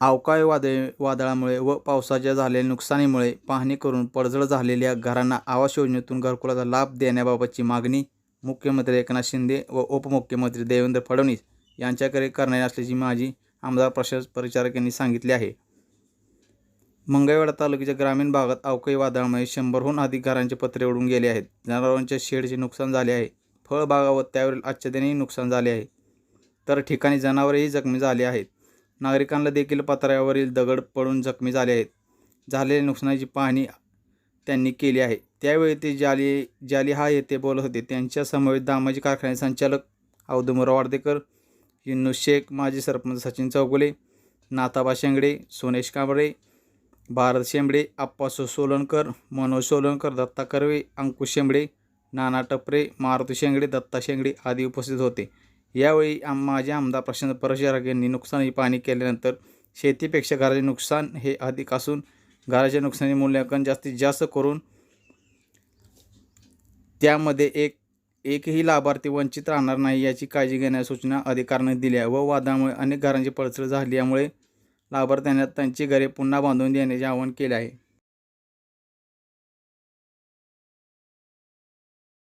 अवकाळी वादळ वादळामुळे व पावसाच्या झालेल्या नुकसानीमुळे पाहणी करून पडझड झालेल्या घरांना आवास योजनेतून घरकुलाचा लाभ देण्याबाबतची मागणी मुख्यमंत्री एकनाथ शिंदे व उपमुख्यमंत्री देवेंद्र फडणवीस यांच्याकडे करणार असल्याची माजी आमदार प्रशास परिचारक यांनी सांगितले आहे. मंगळवेढा तालुक्याच्या ग्रामीण भागात अवकाळी वादळामुळे शंभरहून अधिक घरांचे पत्रे उडून गेले आहेत. जनावरांच्या शेडचे नुकसान झाले आहे. फळबागा व त्यावरील आच्छादनेही नुकसान झाले आहे. तर ठिकाणी जनावरेही जखमी झाले आहेत. नागरिकांना देखील पत्र्यावरील दगड पडून जखमी झाले आहेत. झालेल्या नुकसानाची पाहणी त्यांनी केली आहे. त्यावेळी ते जाली जाली हा येथे बोलत होते. त्यांच्या समवेत दामाजी कारखाने संचालक औदुमराव वार्देकर युन्नू शेख माजी सरपंच सचिन चौगुले नाताबा शेंगडे सोनेश कांबळे भारत शेंबडे आप्पासो सोलनकर मनोज सोलनकर दत्ता कर्वे अंकुश शेंबडे नाना टपरे मारुती शेंगडे दत्ता शेंगडे आदी उपस्थित होते. यावेळी आम माझे आमदार प्रशांत परशराग यांनी नुकसानी पाहणी केल्यानंतर शेतीपेक्षा घराचे नुकसान हे अधिक असून घराचे नुकसानी मूल्यांकन जास्तीत जास्त करून त्यामध्ये एक एकही लाभार्थी वंचित राहणार नाही याची काळजी घेण्याच्या सूचना अधिकाऱ्यांनी दिल्या व वादामुळे अनेक घरांची पडझड झाल्यामुळे लाभार्थ्यांना त्यांची घरे पुन्हा बांधून देण्याचे आवाहन केले आहे.